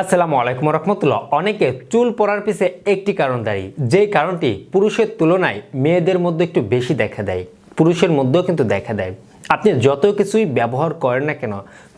আসসালামু আলাইকুম রহমতুল্লাহ। অনেকে চুল পড়ার পিছে একটি কারণ দাঁড়ি যেই কারণটি পুরুষের তুলনায় মেয়েদের মধ্যে একটু বেশি দেখা দেয়। পুরুষের মধ্যেও কিন্তু দেখা দেয়। আপনি যত কিছুই ব্যবহার করেন না কেন,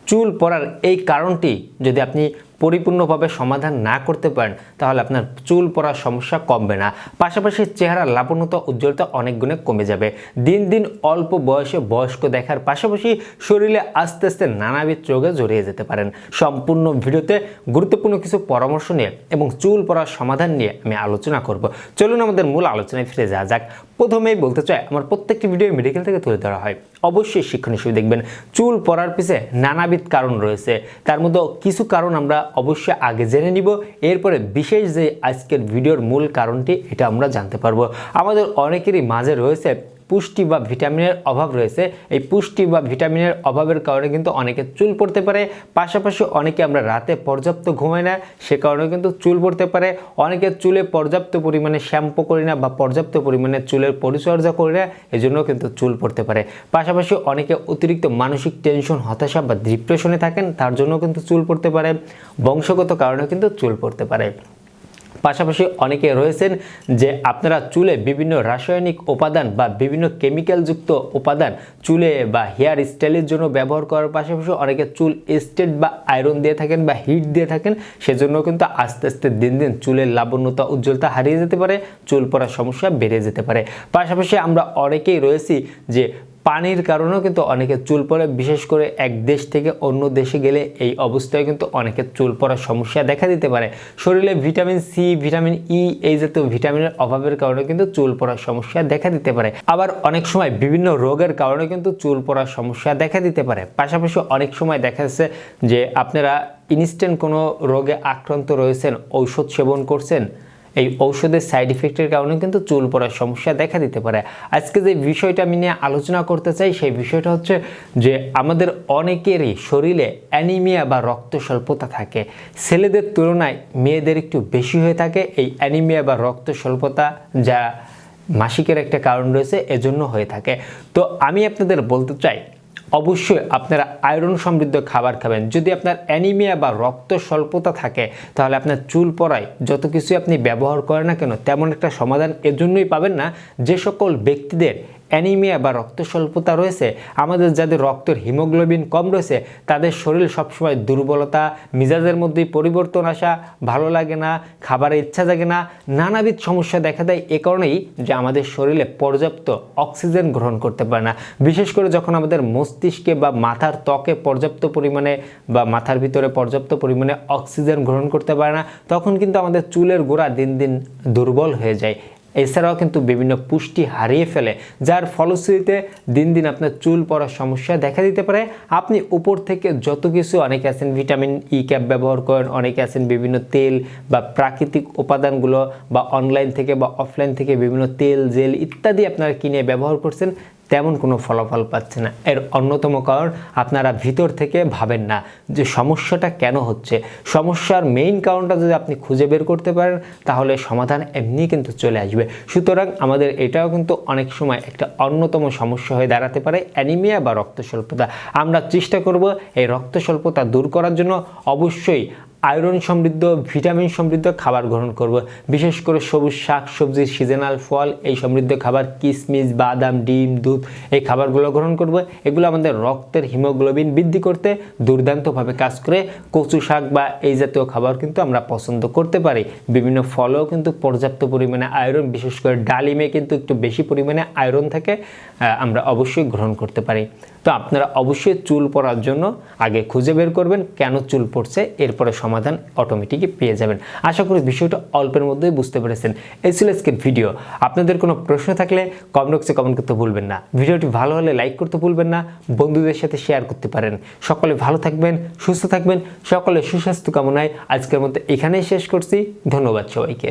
চুল পরার এই কারণটি যদি আপনি পরিপূর্ণভাবে সমাধান না করতে পারেন, তাহলে আপনার চুল পড়ার সমস্যা কমবে না। পাশাপাশি চেহারার লাবণ্যতা, উজ্জ্বলতা অনেক গুণে কমে যাবে। দিন দিন অল্প বয়সে বয়স্ক দেখার পাশাপাশি শরীরে আস্তে আস্তে নানাবিধ রোগে জড়িয়ে যেতে পারেন। সম্পূর্ণ ভিডিওতে গুরুত্বপূর্ণ কিছু পরামর্শ নিয়ে এবং চুল পড়ার সমাধান নিয়ে আমি আলোচনা করব। চলুন আমাদের মূল আলোচনায় ফিরে যাওয়া যাক। প্রথমেই বলতে চাই, আমার প্রত্যেকটি ভিডিও মেডিকেল থেকে তুলে ধরা হয়। অবশ্যই শিক্ষণ হিসেবে দেখবেন। চুল পরার পিছে নানাবিধ কারণ রয়েছে। তার মধ্যে কিছু কারণ আমরা অবশ্যই আগে জেনে নিব। এরপরে বিশেষ যে আজকের ভিডিওর মূল কারণটি, এটা আমরা জানতে পারব। আমাদের অনেকেরই মাঝে রয়েছে পুষ্টি বা ভিটামিনের অভাব রয়েছে। এই পুষ্টি বা ভিটামিনের অভাবের কারণে কিন্তু অনেকে চুল পড়তে পারে, পাশাপাশি অনেকে আমরা রাতে পর্যাপ্ত ঘুমাই না, সে কারণে কিন্তু চুল পড়তে পারে। অনেকে চুলে পর্যাপ্ত পরিমাণে শ্যাম্পু করি না বা পর্যাপ্ত পরিমাণে চুলের পরিচর্যা করি না এজন্য কিন্তু চুল পড়তে পারে। পাশাপাশি অনেকে অতিরিক্ত মানসিক টেনশন, হতাশা বা ডিপ্রেশনে থাকেন, তার জন্য কিন্তু চুল পড়তে পারে। বংশগত কারণে কিন্তু চুল পড়তে পারে। পাশাপাশি অনেকে রয়েছেন যে আপনারা চুলে বিভিন্ন রাসায়নিক উপাদান বা বিভিন্ন কেমিক্যালযুক্ত উপাদান চুলে বা হেয়ার স্টাইলের জন্য ব্যবহার করার পাশাপাশি অনেকে চুল স্টেট বা আয়রন দিয়ে থাকেন বা হিট দিয়ে থাকেন, সেজন্য কিন্তু আস্তে আস্তে দিন দিন চুলের লাবণ্যতা, উজ্জ্বলতা হারিয়ে যেতে পারে, চুল পড়ার সমস্যা বেড়ে যেতে পারে। পাশাপাশি আমরা অনেকেই রয়েছি যে পানির কারণেও কিন্তু অনেকে চুল পড়ে বিশেষ করে এক দেশ থেকে অন্য দেশে গেলে এই অবস্থায় কিন্তু অনেকের চুল পড়ার সমস্যা দেখা দিতে পারে। শরীরে ভিটামিন সি, ভিটামিন ই এই জাতীয় ভিটামিনের অভাবের কারণে কিন্তু চুল পড়ার সমস্যা দেখা দিতে পারে। আবার অনেক সময় বিভিন্ন রোগের কারণে কিন্তু চুল পড়ার সমস্যা দেখা দিতে পারে। পাশাপাশি অনেক সময় দেখা যাচ্ছে যে আপনারা ইনস্ট্যান্ট কোনো রোগে আক্রান্ত রয়েছেন, ঔষধ সেবন করছেন এই ঔষধের সাইড ইফেক্টের কারণে কিন্তু চুল পড়ার সমস্যা দেখা দিতে পারে। আজকে যে বিষয়টা আমি নিয়ে আলোচনা করতে চাই, সেই বিষয়টা হচ্ছে যে আমাদের অনেকেরই শরীরে অ্যানিমিয়া বা রক্ত স্বল্পতা থাকে। ছেলেদের তুলনায় মেয়েদের একটু বেশি হয়ে থাকে। এই অ্যানিমিয়া বা রক্ত স্বল্পতা যা মাসিকের একটা কারণ রয়েছে, এজন্য হয়ে থাকে। তো আমি আপনাদের বলতে চাই অবশ্যই আপনারা আয়রন সমৃদ্ধ খাবার খাবেন। যদি আপনার অ্যানিমিয়া বা রক্ত স্বল্পতা থাকে, তাহলে আপনার চুল পড়ায় যত কিছুই আপনি ব্যবহার করেন না কেন, তেমন একটা সমাধান এজন্যই পাবেন না। যে সকল ব্যক্তিদের অ্যানিমিয়া বা রক্ত স্বল্পতা রয়েছে, আমাদের যাদের রক্তের হিমোগ্লোবিন কম রয়েছে, তাদের শরীর সবসময় দুর্বলতা, মিজাজের মধ্যেই পরিবর্তন আসা, ভালো লাগে না খাবারের ইচ্ছা জাগে না, নানাবিধ সমস্যা দেখা দেয় এ কারণেই যে আমাদের শরীরে পর্যাপ্ত অক্সিজেন গ্রহণ করতে পারে না। বিশেষ করে যখন আমাদের মস্তিষ্কে বা মাথার ত্বকে পর্যাপ্ত পরিমাণে বা মাথার ভিতরে পর্যাপ্ত পরিমাণে অক্সিজেন গ্রহণ করতে পারে না, তখন কিন্তু আমাদের চুলের গোড়া দিন দিন দুর্বল হয়ে যায়। এছাড়াও কিন্তু বিভিন্ন পুষ্টি হারিয়ে ফেলে, যার ফলশ্রুতিতে দিন দিন আপনার চুল পড়ার সমস্যা দেখা দিতে পারে। আপনি উপর থেকে যত কিছু, অনেকে আছেন ভিটামিন ই ক্যাপ ব্যবহার করেন, অনেকে আছেন বিভিন্ন তেল বা প্রাকৃতিক উপাদানগুলো বা অনলাইন থেকে বা অফলাইন থেকে বিভিন্ন তেল, জেল ইত্যাদি আপনারা কিনে ব্যবহার করছেন। তেমন কোনো ফলাফল পাচ্ছে না। এর অন্যতম কারণ, আপনারা ভিতর থেকে ভাবেন না যে সমস্যাটা কেন হচ্ছে। সমস্যার মেইন কারণটা যদি আপনি খুঁজে বের করতে পারেন, তাহলে সমাধান এমনি কিন্তু চলে আসবে। সুতরাং আমাদের এটাও কিন্তু অনেক সময় একটা অন্যতম সমস্যা হয়ে দাঁড়াতে পারে অ্যানিমিয়া বা রক্ত স্বল্পতা আমরা চেষ্টা করব এই রক্ত স্বল্পতা দূর করার জন্য। অবশ্যই আয়রন সমৃদ্ধ, ভিটামিন সমৃদ্ধ খাবার গ্রহণ করব। বিশেষ করে সবুজ শাক সবজি সিজনাল ফল, এই সমৃদ্ধ খাবার কিশমিশ বাদাম, ডিম, দুধ, এই খাবারগুলো গ্রহণ করব। এগুলো আমাদের রক্তের হিমোগ্লোবিন বৃদ্ধি করতে দুর্দান্তভাবে কাজ করে। কচু শাক বা এই জাতীয় খাবার কিন্তু আমরা পছন্দ করতে পারি। বিভিন্ন ফলেও কিন্তু পর্যাপ্ত পরিমাণে আয়রন, বিশেষ করে ডালিমে কিন্তু একটু বেশি পরিমাণে আয়রন থাকে আমরা অবশ্যই গ্রহণ করতে পারি। তো আপনারা অবশ্যই চুল পড়ার জন্য আগে খুঁজে বের করবেন, কেন চুল পড়ছে এরপরে সমাধান অটোমেটিকই পেয়ে যাবেন। আশা করি বিষয়টা অল্পের মধ্যেই বুঝতে পেরেছেন। এই ছিল আজকের ভিডিও আপনাদের কোনো প্রশ্ন থাকলে কমেন্ট বক্সে কমেন্ট করতে ভুলবেন না। ভিডিওটি ভালো হলে লাইক করতে ভুলবেন না, বন্ধুদের সাথে শেয়ার করতে পারেন। সকলে ভালো থাকবেন, সুস্থ থাকবেন সকলে সুস্বাস্থ্য কামনায় আজকের মধ্যে এখানেই শেষ করছি। ধন্যবাদ সবাইকে।